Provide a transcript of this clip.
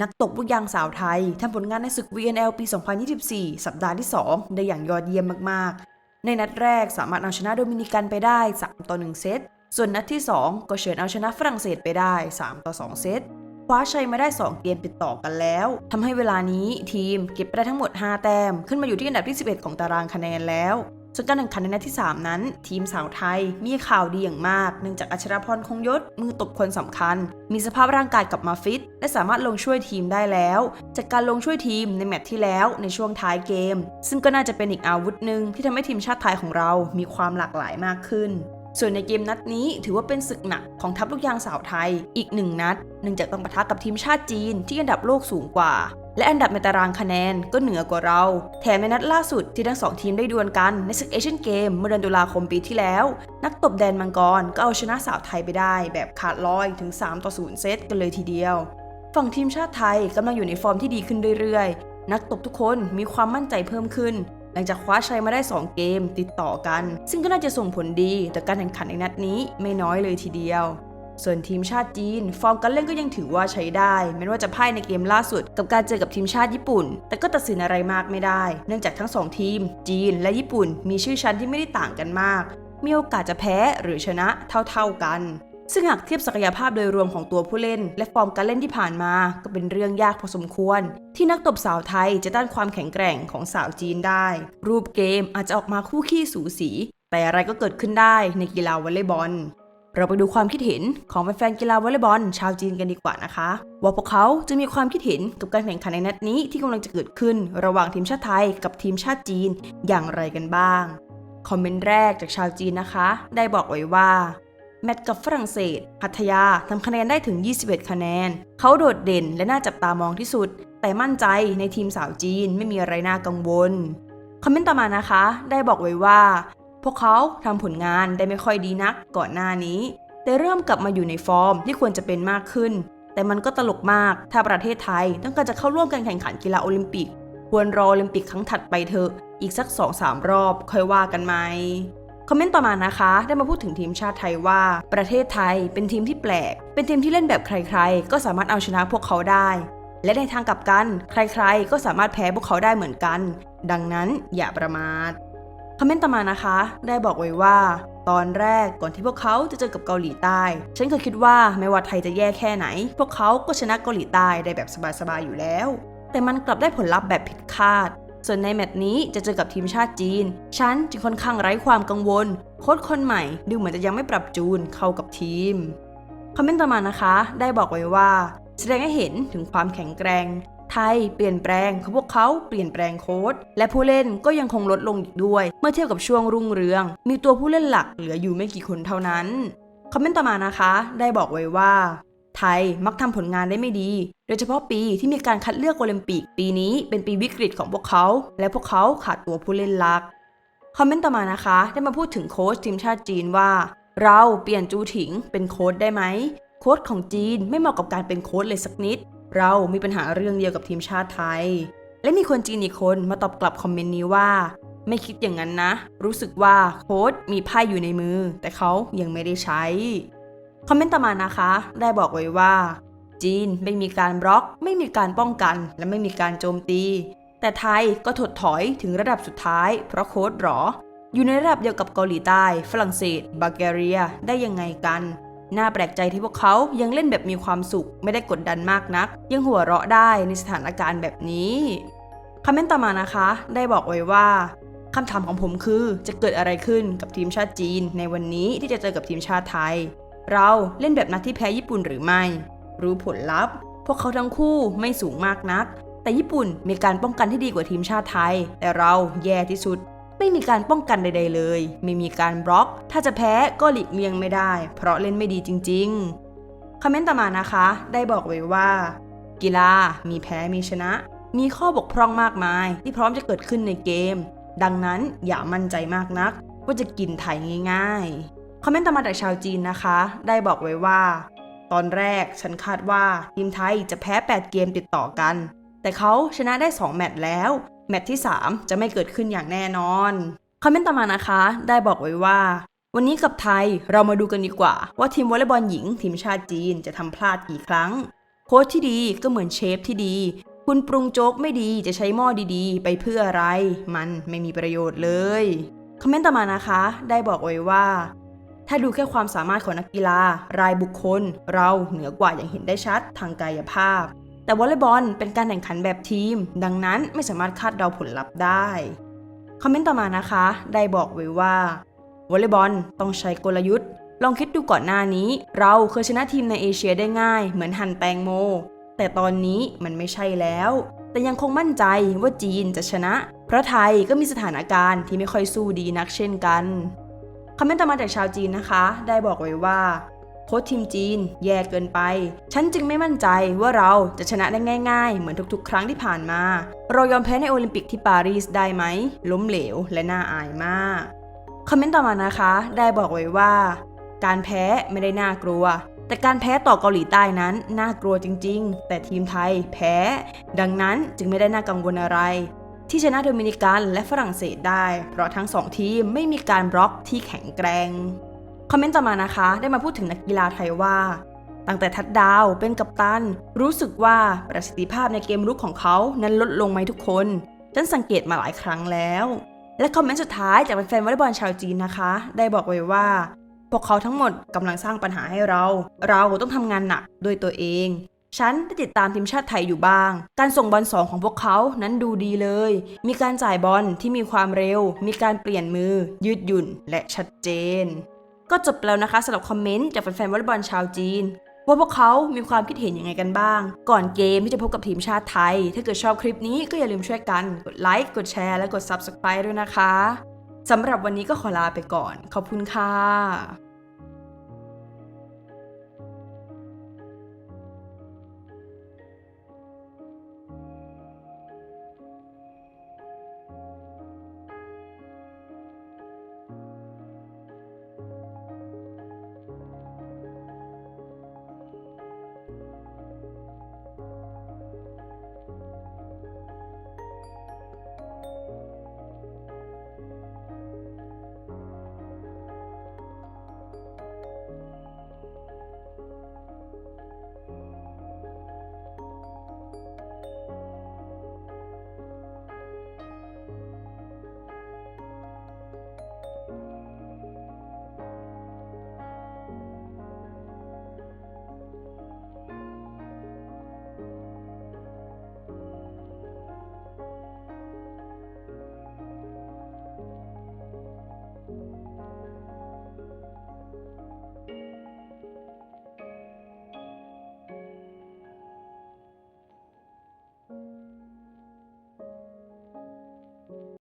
นักตบลูกยางสาวไทยทำผลงานในศึก VNL ปี 2024 สัปดาห์ที่ 2 ได้อย่างยอดเยี่ยมมาก ๆ ในนัดแรกสามารถเอาชนะโดมินิกันไปได้ 3 ต่อ 1 เซต ส่วนนัดที่ 2 ก็เฉือนเอาชนะฝรั่งเศสไปได้ 3 ต่อ 2 เซต คว้าชัยมาได้ 2 เกมติดต่อกันแล้วทำให้เวลานี้ทีมเก็บไปได้ทั้งหมด 5 แต้ม ขึ้นมาอยู่ที่อันดับที่ 11 ของตารางคะแนนแล้ว ส่วนการแข่งขันในนัดที่ 3 นั้น ทีมสาวไทยมีข่าวดีอย่างมาก เนื่องจากอัชรพรคงยศมือตบคนสำคัญ มีสภาพร่างกายกลับมาฟิต และสามารถลงช่วยทีมได้แล้ว จากการลงช่วยทีมในแมตช์ที่แล้วในช่วงท้ายเกม ซึ่งก็น่าจะเป็นอีกอาวุธหนึ่งที่ทำให้ทีมชาติไทยของเรามีความหลากหลายมากขึ้น ส่วนในเกมนัดนี้ถือว่าเป็นศึกหนักของทัพลูกยางสาวไทยอีกหนึ่งนัดเนื่องจากต้องปะทะกับทีมชาติจีนที่อันดับโลกสูงกว่า และอันดับในตารางคะแนนก็เหนือกว่าเรา แถมในนัดล่าสุดที่ทั้งสองทีมได้ดวลกันในศึกเอเชียนเกมเมื่อเดือนตุลาคมปีที่แล้ว นักตบแดนมังกรก็เอาชนะสาวไทยไปได้แบบขาดลอยถึง 3 ต่อ 0 เซตกันเลยทีเดียว ฝั่งทีมชาติไทยกำลังอยู่ในฟอร์มที่ดีขึ้นเรื่อยๆ นักตบทุกคนมีความมั่นใจเพิ่มขึ้น หลังจากคว้าชัยมาได้ 2 เกมติดต่อกัน ซึ่งก็น่าจะส่งผลดีต่อการแข่งขันในนัดนี้ไม่น้อยเลยทีเดียว ส่วนทีมชาติจีน ฟอร์มการเล่นก็ยังถือว่าใช้ได้แม้ว่าจะพ่ายในเกมล่าสุด กับการเจอกับทีมชาติญี่ปุ่น แต่ก็ตัดสินอะไรมากไม่ได้ เนื่องจากทั้งสองทีม จีน และญี่ปุ่น มีชื่อชั้นที่ไม่ได้ต่างกันมาก มีโอกาสจะแพ้หรือชนะเท่า ๆกัน ซึ่งหากเทียบศักยภาพโดยรวมของตัวผู้เล่น และฟอร์มการเล่นที่ผ่านมา ก็เป็นเรื่องยากพอสมควร ที่นักตบสาวไทยจะต้านความแข็งแกร่งของสาวจีนได้ รูปเกมอาจจะออกมาคู่ขี้สูสี แต่อะไรก็เกิดขึ้นได้ในกีฬาวอลเลย์บอล เราไปดูความคิดเห็นของแฟนๆกีฬาวอลเลย์บอล ชาวจีนกันดีกว่านะคะ ว่าพวกเขาจะมีความคิดเห็นกับการแข่งขันในนัดนี้ที่กำลังจะเกิดขึ้น ระหว่างทีมชาติไทยกับทีมชาติจีนอย่างไรกันบ้าง คอมเมนต์แรกจากชาวจีนนะคะ ได้บอกไว้ว่า แมตช์กับฝรั่งเศสหัตถยาทำคะแนนได้ถึง 21 คะแนน เขาโดดเด่นและน่าจับตามองที่สุด แต่มั่นใจในทีมสาวจีนไม่มีอะไรน่ากังวล คอมเมนต์ต่อมานะคะ ได้บอกไว้ว่า พวกเขาทำผลงานได้ไม่ค่อยดีนักก่อนหน้านี้ แต่เริ่มกลับมาอยู่ในฟอร์มที่ควรจะเป็นมากขึ้น แต่มันก็ตลกมาก ถ้าประเทศไทยต้องการจะเข้าร่วมการแข่งขันกีฬาโอลิมปิก ควรรอโอลิมปิกครั้งถัดไปเถอะ อีกสัก 2-3 รอบค่อยว่ากันไหม คอมเมนต์ต่อมานะคะ ได้มาพูดถึงทีมชาติไทยว่า ประเทศไทยเป็นทีมที่แปลก เป็นทีมที่เล่นแบบใครๆ ก็สามารถเอาชนะพวกเขาได้ และในทางกลับกัน ใครๆ ก็สามารถแพ้พวกเขาได้เหมือนกัน ดังนั้นอย่าประมาทคอมเมนต์ต่อมานะคะ ได้บอกไว้ว่า ตอนแรกก่อนที่พวกเขาจะเจอกับเกาหลีใต้ ฉันเคยคิดว่าไม่ว่าไทยจะแย่แค่ไหน พวกเขาก็ชนะเกาหลีใต้ได้แบบสบายๆอยู่แล้ว แต่มันกลับได้ผลลัพธ์แบบผิดคาด ส่วนในแมตช์นี้จะเจอกับทีมชาติจีน ฉันจึงค่อนข้างไร้ความกังวล โค้ชคนใหม่ดูเหมือนจะยังไม่ปรับจูนเข้ากับทีม คอมเมนต์ต่อมานะคะ ได้บอกไว้ว่า แสดงให้เห็นถึงความแข็งแกร่งไทยเปลี่ยนแปลงเพราพวกเขาเปลี่ยนแปลงโค้ดและผู้เล่นก็ยังคงลดลงอีกด้วย เมื่อเทียบกับช่วงรุ่งเรือง มีตัวผู้เล่นหลักเหลืออยู่ไม่กี่คนเท่านั้น คอมเมนต์ต่อมานะคะ ได้บอกไว้ว่า ไทยมักทำผลงานได้ไม่ดี โดยเฉพาะปีที่มีการคัดเลือกโอลิมปิก ปีนี้เป็นปีวิกฤตของพวกเขา และพวกเขาขาดตัวผู้เล่นหลัก คอมเมนต์ต่อมานะคะ ได้มาพูดถึงโค้ชทีมชาติจีนว่า เราเปลี่ยนจูถิงเป็นโค้ชได้ไหม โค้ชของจีนไม่เหมาะกับการเป็นโค้ชเลยสักนิด เรามีปัญหาเรื่องเดียวกับทีมชาติไทย และมีคนจีนอีกคนมาตอบกลับคอมเมนต์นี้ว่า ไม่คิดอย่างนั้นนะ รู้สึกว่าโค้ชมีไพ่อยู่ในมือ แต่เขายังไม่ได้ใช้ คอมเมนต์ต่อมานะคะ ได้บอกไว้ว่า จีนไม่มีการบล็อก ไม่มีการป้องกัน และไม่มีการโจมตี แต่ไทยก็ถดถอยถึงระดับสุดท้าย เพราะโค้ดหรอ อยู่ในระดับเดียวกับเกาหลีใต้ ฝรั่งเศส บัลแกเรีย ได้ยังไงกัน น่าแปลกใจที่พวกเขายังเล่นแบบมีความสุข ไม่ได้กดดันมากนัก ยังหัวเราะได้ในสถานการณ์แบบนี้ คอมเมนต์ต่อมานะคะ ได้บอกไว้ว่าคำถามของผมคือจะเกิดอะไรขึ้นกับทีมชาติจีนในวันนี้ที่จะเจอกับทีมชาติไทย เราเล่นแบบนัดที่แพ้ญี่ปุ่นหรือไม่ รู้ผลลัพธ์ พวกเขาทั้งคู่ไม่สูงมากนัก แต่ญี่ปุ่นมีการป้องกันที่ดีกว่าทีมชาติไทย แต่เราแย่ที่สุด ไม่มีการป้องกันใด ๆ เลย ไม่มีการบล็อก ถ้าจะแพ้ก็หลีกเลี่ยงไม่ได้ เพราะเล่นไม่ดีจริง ๆ คอมเมนต์ต่อมานะคะ ได้บอกไว้ว่า กีฬามีแพ้มีชนะ มีข้อบกพร่องมากมาย ที่พร้อมจะเกิดขึ้นในเกม ดังนั้นอย่ามั่นใจมากนัก ว่าจะกินไทยง่าย ๆ คอมเมนต์ต่อมาจากชาวจีนนะคะ ได้บอกไว้ว่า ตอนแรกฉันคาดว่าทีมไทยจะแพ้ 8 เกมติดต่อกัน แต่เขาชนะได้ 2 แมตช์แล้ว แมตช์ที่ 3 จะไม่เกิดขึ้นอย่างแน่นอน คอมเมนต์ต่อมานะคะ ได้บอกไว้ว่า วันนี้กับไทยเรามาดูกันดีกว่า ว่าทีมวอลเลย์บอลหญิง ทีมชาติจีนจะทำพลาดกี่ครั้ง โค้ชที่ดีก็เหมือนเชฟที่ดี คุณปรุงโจ๊กไม่ดีจะใช้หม้อดีๆ ไปเพื่ออะไร มันไม่มีประโยชน์เลย คอมเมนต์ต่อมานะคะ ได้บอกไว้ว่า ถ้าดูแค่ความสามารถของนักกีฬา รายบุคคล เราเหนือกว่าอย่างเห็นได้ชัดทางกายภาพ แต่วอลเลย์บอลเป็นการแข่งขันแบบทีม ดังนั้นไม่สามารถคาดเดาผลลัพธ์ได้ คอมเมนต์ต่อมานะคะ ได้บอกไว้ว่าวอลเลย์บอลต้องใช้กลยุทธ์ ลองคิดดูก่อนหน้านี้ เราเคยชนะทีมในเอเชียได้ง่าย เหมือนหั่นแตงโม แต่ตอนนี้มันไม่ใช่แล้ว แต่ยังคงมั่นใจว่าจีนจะชนะ เพราะไทยก็มีสถานการณ์ที่ไม่ค่อยสู้ดีนักเช่นกัน คอมเมนต์ต่อมาจากชาวจีนนะคะ ได้บอกไว้ว่าโค้ชทีมจีน แย่เกินไป ฉันจึงไม่มั่นใจว่าเราจะชนะได้ง่าย ๆ เหมือนทุกๆ ครั้งที่ผ่านมา เรายอมแพ้ในโอลิมปิกที่ปารีสได้ไหม ล้มเหลวและน่าอายมาก คอมเมนต์ต่อมานะคะ ได้บอกไว้ว่า การแพ้ไม่ได้น่ากลัว แต่การแพ้ต่อเกาหลีใต้นั้น น่ากลัวจริง ๆ แต่ทีมไทยแพ้ ดังนั้นจึงไม่ได้น่ากังวลอะไร ที่ชนะโดมินิกันและฝรั่งเศสได้ เพราะทั้งสองทีมไม่มีการบล็อกที่แข็งแกร่งคอมเมนต์ต่อมานะคะ ได้มาพูดถึงนักกีฬาไทยว่า ตั้งแต่ทัดดาวเป็นกัปตัน รู้สึกว่าประสิทธิภาพในเกมรุกของเขานั้นลดลงไหมทุกคน ฉันสังเกตมาหลายครั้งแล้ว และคอมเมนต์สุดท้ายจากแฟนวอลเลย์บอลชาวจีนนะคะ ได้บอกไว้ว่า พวกเขาทั้งหมดกำลังสร้างปัญหาให้เรา เราต้องทำงานหนักด้วยตัวเอง ฉันได้ติดตามทีมชาติไทยอยู่บ้าง การส่งบอลสองของพวกเขานั้นดูดีเลย มีการจ่ายบอลที่มีความเร็ว มีการเปลี่ยนมือ ยืดหยุ่น และชัดเจน ก็จบแล้วนะคะสำหรับคอมเมนต์จากแฟนๆวอลเลย์บอลชาวจีนว่าพวกเขามีความคิดเห็นยังไงกันบ้าง ก่อนเกมที่จะพบกับทีมชาติไทย ถ้าเกิดชอบคลิปนี้ก็อย่าลืมช่วยกัน กดไลค์ กดแชร์ และกด Subscribe ด้วยนะคะ สำหรับวันนี้ก็ขอลาไปก่อน ขอบคุณค่ะ